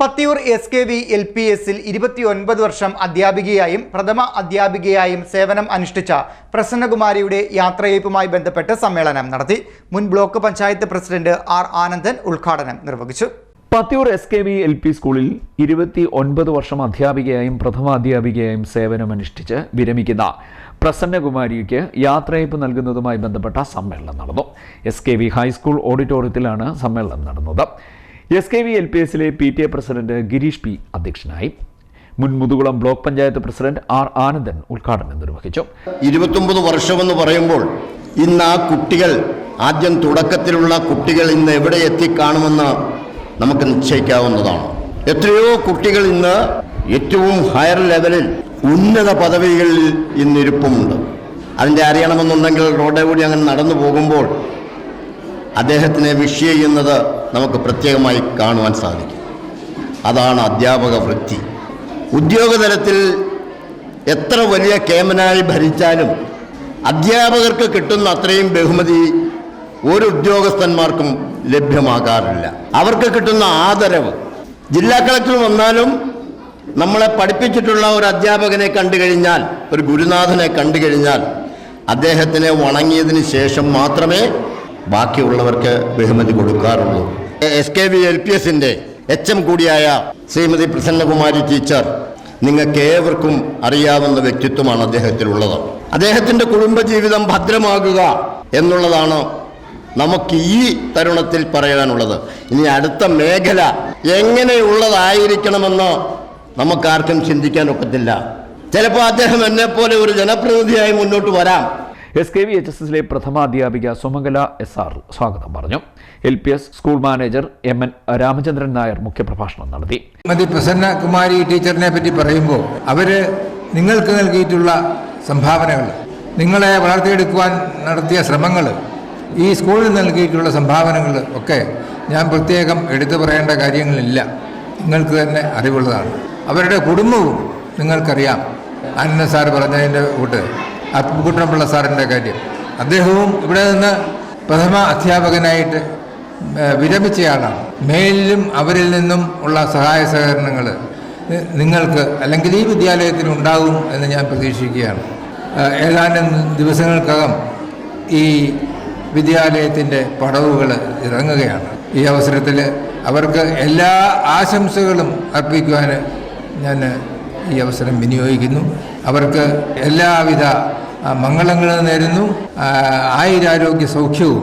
Pathiyoor S K V L P എസിൽ ഇരുപത്തിയൊൻപത് വർഷം അധ്യാപികയായും പ്രഥമ അധ്യാപികയായും സേവനം അനുഷ്ഠിച്ച പ്രസന്നകുമാരിയുടെ യാത്രയയപ്പുമായി ബന്ധപ്പെട്ട് സമ്മേളനം നടത്തി. മുൻ block panchayat president R Anandan ഉദ്ഘാടനം നിർവഹിച്ചു. Pathiyoor S K V L P സ്കൂളിൽ ഇരുപത്തി ഒൻപത് വർഷം അധ്യാപികയായും പ്രഥമ അധ്യാപികയായും സേവനമനുഷ്ഠിച്ച് വിരമിക്കുന്ന പ്രസന്നകുമാരിക്ക് യാത്രയയപ്പ് നൽകുന്നതുമായി ബന്ധപ്പെട്ട സമ്മേളനം നടന്നു. എസ് കെ വി ഹൈസ്കൂൾ ഓഡിറ്റോറിയത്തിലാണ് സമ്മേളനം നടന്നത്. S K V L P എസിലെ P T A president Girish P അധ്യക്ഷനായി. മുൻ Muthukulam block panchayat president R Anandan ഉദ്ഘാടനം നിർവഹിച്ചു. ഇരുപത്തൊമ്പത് വർഷമെന്ന് പറയുമ്പോൾ ഇന്ന് ആ കുട്ടികൾ ആദ്യം തുടക്കത്തിലുള്ള കുട്ടികൾ ഇന്ന് എവിടെ എത്തിക്കാണുമെന്ന് നമുക്ക് നിശ്ചയിക്കാവുന്നതാണ്. എത്രയോ കുട്ടികൾ ഇന്ന് ഏറ്റവും ഹയർ ലെവലിൽ ഉന്നത പദവികളിൽ ഇന്നിരിപ്പുമുണ്ട് അതിന്റെ അറിയണമെന്നുണ്ടെങ്കിൽ റോഡേ കൂടി അങ്ങനെ നടന്നു പോകുമ്പോൾ അദ്ദേഹത്തിനെ വിഷ് ചെയ്യുന്നത് നമുക്ക് പ്രത്യേകമായി കാണുവാൻ സാധിക്കും. അതാണ് അധ്യാപക വൃത്തി. ഉദ്യോഗതലത്തിൽ എത്ര വലിയ കേമനായി ഭരിച്ചാലും അധ്യാപകർക്ക് കിട്ടുന്ന അത്രയും ബഹുമതി ഒരു ഉദ്യോഗസ്ഥന്മാർക്കും ലഭ്യമാകാറില്ല. അവർക്ക് കിട്ടുന്ന ആദരവ്. ജില്ലാ കളക്ടർ വന്നാലും നമ്മളെ പഠിപ്പിച്ചിട്ടുള്ള ഒരു അധ്യാപകനെ കണ്ടു കഴിഞ്ഞാൽ ഒരു ഗുരുനാഥനെ കണ്ടു കഴിഞ്ഞാൽ അദ്ദേഹത്തിനെ വണങ്ങിയതിന് ശേഷം മാത്രമേ ബാക്കിയുള്ളവർക്ക് ബഹുമതി കൊടുക്കാറുള്ളൂ. S K V L P എസിന്റെ എച്ച് എം കൂടിയായ ശ്രീമതി പ്രസന്നകുമാരി ടീച്ചർ നിങ്ങൾക്ക് ഏവർക്കും അറിയാവുന്ന വ്യക്തിത്വമാണ് അദ്ദേഹത്തിലുള്ളത്. അദ്ദേഹത്തിന്റെ കുടുംബജീവിതം ഭദ്രമാകുക എന്നുള്ളതാണ് നമുക്ക് ഈ തരുണത്തിൽ പറയാനുള്ളത്. ഇനി അടുത്ത മേഖല എങ്ങനെയുള്ളതായിരിക്കണമെന്ന് നമുക്കാർക്കും ചിന്തിക്കാൻ ഒക്കത്തില്ല. ചിലപ്പോൾ അദ്ദേഹം എന്നെപ്പോലെ ഒരു ജനപ്രതിനിധിയായി മുന്നോട്ട് വരാം. S K V H S എസിലെ പ്രഥമ അധ്യാപിക സുമംഗല എസ് ആർ സ്വാഗതം പറഞ്ഞു. L P S school manager M N Ramachandran Nair മുഖ്യപ്രഭാഷണം നടത്തി. ശ്രീമതി പ്രസന്ന കുമാരി ടീച്ചറിനെ പറ്റി പറയുമ്പോൾ അവർ നിങ്ങൾക്ക് നൽകിയിട്ടുള്ള സംഭാവനകൾ നിങ്ങളെ വളർത്തിയെടുക്കുവാൻ നടത്തിയ ശ്രമങ്ങൾ ഈ സ്കൂളിൽ നൽകിയിട്ടുള്ള സംഭാവനകൾ ഒക്കെ ഞാൻ പ്രത്യേകം എടുത്തു പറയേണ്ട കാര്യങ്ങളില്ല. നിങ്ങൾക്ക് തന്നെ അറിവുള്ളതാണ്. അവരുടെ കുടുംബവും നിങ്ങൾക്കറിയാം. അന്ന സാർ പറഞ്ഞതിന്റെ കൂട്ട് അപ്പുക്കുട്ടൻപിള്ള സാറിന്റെ കാര്യം. അദ്ദേഹവും ഇവിടെ നിന്ന് പ്രഥമ അധ്യാപകനായിട്ട് വിരമിച്ചയാളാണ്. മേലിലും അവരിൽ നിന്നും ഉള്ള സഹായ സഹകരണങ്ങൾ നിങ്ങൾക്ക് അല്ലെങ്കിൽ ഈ വിദ്യാലയത്തിന് ഉണ്ടാകും എന്ന് ഞാൻ പ്രതീക്ഷിക്കുകയാണ്. ഏതാനും ദിവസങ്ങൾക്കകം ഈ വിദ്യാലയത്തിന്റെ പടവുകൾ ഇറങ്ങുകയാണ്. ഈ അവസരത്തിൽ അവർക്ക് എല്ലാ ആശംസകളും അർപ്പിക്കുവാൻ ഞാൻ ഈ അവസരം വിനിയോഗിക്കുന്നു. അവർക്ക് എല്ലാവിധ മംഗളങ്ങളും നേരുന്നു. ആയുരാരോഗ്യ സൗഖ്യവും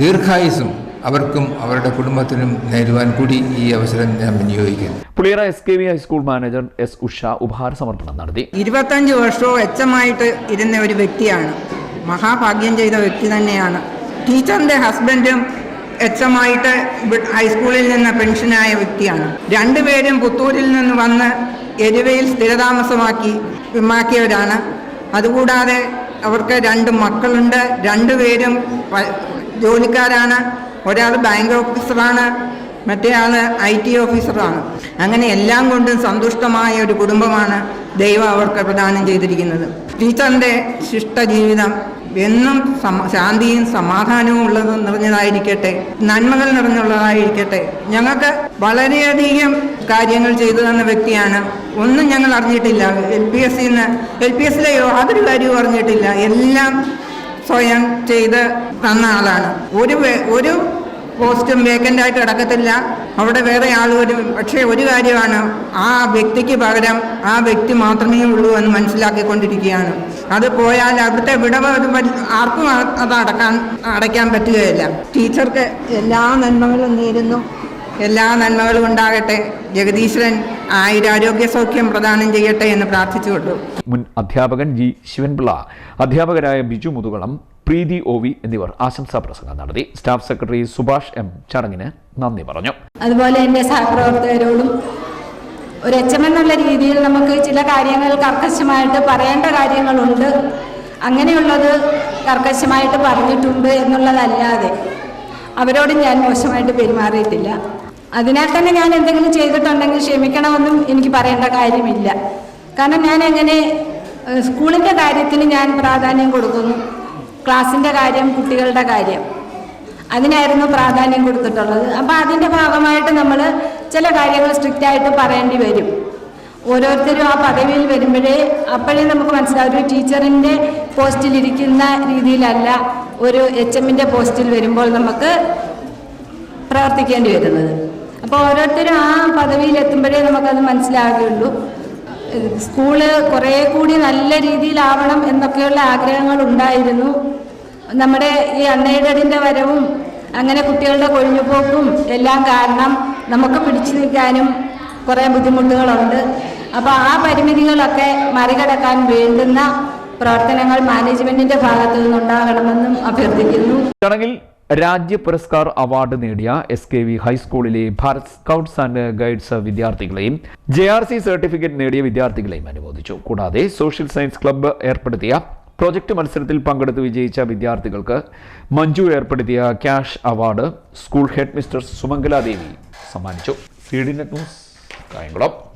ദീർഘായുസും അവർക്കും അവരുടെ കുടുംബത്തിനും നേരുവാൻ കൂടി ഈ അവസരം ഞാൻ വിനിയോഗിക്കുന്നു. Puliyara S K V high school manager S Usha ഉപഹാര സമർപ്പണം നടത്തി. ഇരുപത്തഞ്ച് വർഷവും എച്ചമായിട്ട് ഇരുന്ന ഒരു വ്യക്തിയാണ്. മഹാഭാഗ്യം ചെയ്ത വ്യക്തി തന്നെയാണ്. ടീച്ചറിന്റെ ഹസ്ബൻഡും എച്ചമായിട്ട് ഹൈസ്കൂളിൽ നിന്ന് പെൻഷനായ വ്യക്തിയാണ്. രണ്ടുപേരും പുത്തൂരിൽ നിന്ന് വന്ന് എരുവയിൽ സ്ഥിരതാമസമാക്കി മാക്കിയവരാണ് അതുകൂടാതെ അവർക്ക് രണ്ട് മക്കളുണ്ട്. രണ്ടുപേരും ജോലിക്കാരാണ്. ഒരാൾ ബാങ്ക് ഓഫീസറാണ്. മറ്റേ ആൾ ഐ ടി ഓഫീസറാണ്. അങ്ങനെ എല്ലാം കൊണ്ടും സന്തുഷ്ടമായ ഒരു കുടുംബമാണ് ദൈവം അവർക്ക് പ്രദാനം ചെയ്തിരിക്കുന്നത്. ടീച്ചറിന്റെ ശിഷ്ടജീവിതം എന്നും ശാന്തിയും സമാധാനവും ഉള്ളത് നിറഞ്ഞതായിരിക്കട്ടെ നന്മകൾ നിറഞ്ഞുള്ളതായിരിക്കട്ടെ. ഞങ്ങൾക്ക് വളരെയധികം കാര്യങ്ങൾ ചെയ്തു തന്ന വ്യക്തിയാണ്. ഒന്നും ഞങ്ങൾ അറിഞ്ഞിട്ടില്ല. എൽ പി എസ് സിന്ന് എൽ പി എസിലെ യാതൊരു കാര്യവും അറിഞ്ഞിട്ടില്ല. എല്ലാം സ്വയം ചെയ്ത് തന്ന ആളാണ്. ഒരു ഒരു പോസ്റ്റും വേക്കന്റ് ആയിട്ട് കിടക്കത്തില്ല. അവിടെ വേറെ ആൾ വരും പക്ഷേ ഒരു കാര്യമാണ് ആ വ്യക്തിക്ക് പകരം ആ വ്യക്തി മാത്രമേ ഉള്ളൂ എന്ന് മനസ്സിലാക്കിക്കൊണ്ടിരിക്കുകയാണ്. അത് പോയാൽ അവിടുത്തെ വിടവ് ആർക്കും അത് അടക്കാൻ അടയ്ക്കാൻ പറ്റുകയില്ല. ടീച്ചർക്ക് എല്ലാ നന്മകളും നേരുന്നു. എല്ലാ നന്മകളും ഉണ്ടാകട്ടെ. ജഗദീശ്വരൻ ആയിരാരോഗ്യ സൗഖ്യം പ്രദാനം ചെയ്യട്ടെ എന്ന് പ്രാർത്ഥിച്ചുകൊണ്ടു. മുൻ അധ്യാപകൻ ജി ശിവൻപിള്ള അധ്യാപകരായ ബിജു മുതുകളം പ്രീതി ഒ വി എന്നിവർ ആശംസാ പ്രസംഗം നടത്തി. സ്റ്റാഫ് സെക്രട്ടറി സുഭാഷ് എം ചടങ്ങിന് നന്ദി പറഞ്ഞു. അതുപോലെ എന്റെ സഹപ്രവർത്തകരോടും ഒരു എച്ച് എന്നുള്ള രീതിയിൽ നമുക്ക് ചില കാര്യങ്ങൾ കർക്കശമായിട്ട് പറയേണ്ട കാര്യങ്ങളുണ്ട്. അങ്ങനെയുള്ളത് കർക്കശമായിട്ട് പറഞ്ഞിട്ടുണ്ട് എന്നുള്ളതല്ലാതെ അവരോട് ഞാൻ മോശമായിട്ട് പെരുമാറിയിട്ടില്ല. അതിനാൽ തന്നെ ഞാൻ എന്തെങ്കിലും ചെയ്തിട്ടുണ്ടെങ്കിൽ ക്ഷമിക്കണമെന്നും എനിക്ക് പറയേണ്ട കാര്യമില്ല. കാരണം ഞാൻ എങ്ങനെ സ്കൂളിന്റെ കാര്യത്തിന് ഞാൻ പ്രാധാന്യം കൊടുക്കുന്നു. ക്ലാസ്സിന്റെ കാര്യം കുട്ടികളുടെ കാര്യം. അതിനായിരുന്നു പ്രാധാന്യം കൊടുത്തിട്ടുള്ളത്. അപ്പോൾ അതിന്റെ ഭാഗമായിട്ട് നമ്മൾ ചില കാര്യങ്ങൾ സ്ട്രിക്റ്റ് ആയിട്ട് പറയേണ്ടി വരും. ഓരോരുത്തരും ആ പദവിയിൽ വരുമ്പോഴേ അപ്പോഴേ നമുക്ക് മനസ്സിലാവും. ഒരു ടീച്ചറിന്റെ പോസ്റ്റിലിരിക്കുന്ന രീതിയിലല്ല ഒരു എച്ച് എമ്മിന്റെ പോസ്റ്റിൽ വരുമ്പോൾ നമുക്ക് പ്രവർത്തിക്കേണ്ടി വരുന്നത്. അപ്പോൾ ഓരോരുത്തരും ആ പദവിയിൽ എത്തുമ്പോഴേ നമുക്കത് മനസ്സിലാകുകയുള്ളൂ സ്കൂൾ കുറേ കൂടി നല്ല രീതിയിലാവണം എന്നൊക്കെയുള്ള ആഗ്രഹങ്ങൾ ഉണ്ടായിരുന്നു. നമ്മുടെ ഈ അണ്ണയുടെ വരവും അങ്ങനെ കുട്ടികളുടെ കൊഴിഞ്ഞുപോക്കും എല്ലാം കാരണം നമുക്ക് പിടിച്ചു നിൽക്കാനും കുറേ ബുദ്ധിമുട്ടുകളുണ്ട്. അപ്പോൾ ആ പരിമിതികളൊക്കെ മറികടക്കാൻ വേണ്ടുന്ന പ്രവർത്തനങ്ങൾ മാനേജ്മെന്റിന്റെ ഭാഗത്തു നിന്നുണ്ടാകണമെന്നും അഭ്യർത്ഥിക്കുന്നു. ചടങ്ങിൽ രാജ്യ പുരസ്കാർ അവാർഡ് നേടിയ എസ് കെ വി ഹൈസ്കൂളിലെ ഭാരത് സ്കൗട്ട്സ് ആൻഡ് ഗൈഡ്സ് വിദ്യാർത്ഥികളെയും ജെ ആർ സി സർട്ടിഫിക്കറ്റ് നേടിയ വിദ്യാർത്ഥികളെയും അനുമോദിച്ചു. കൂടാതെ സോഷ്യൽ സയൻസ് ക്ലബ്ബ് ഏർപ്പെടുത്തിയ പ്രൊജക്ട് മത്സരത്തിൽ പങ്കെടുത്ത് വിജയിച്ച വിദ്യാർത്ഥികൾക്ക് മഞ്ജു ഏർപ്പെടുത്തിയ cash award school head mister Sumangaladevi സമ്മാനിച്ചു. C news Kayamkulam.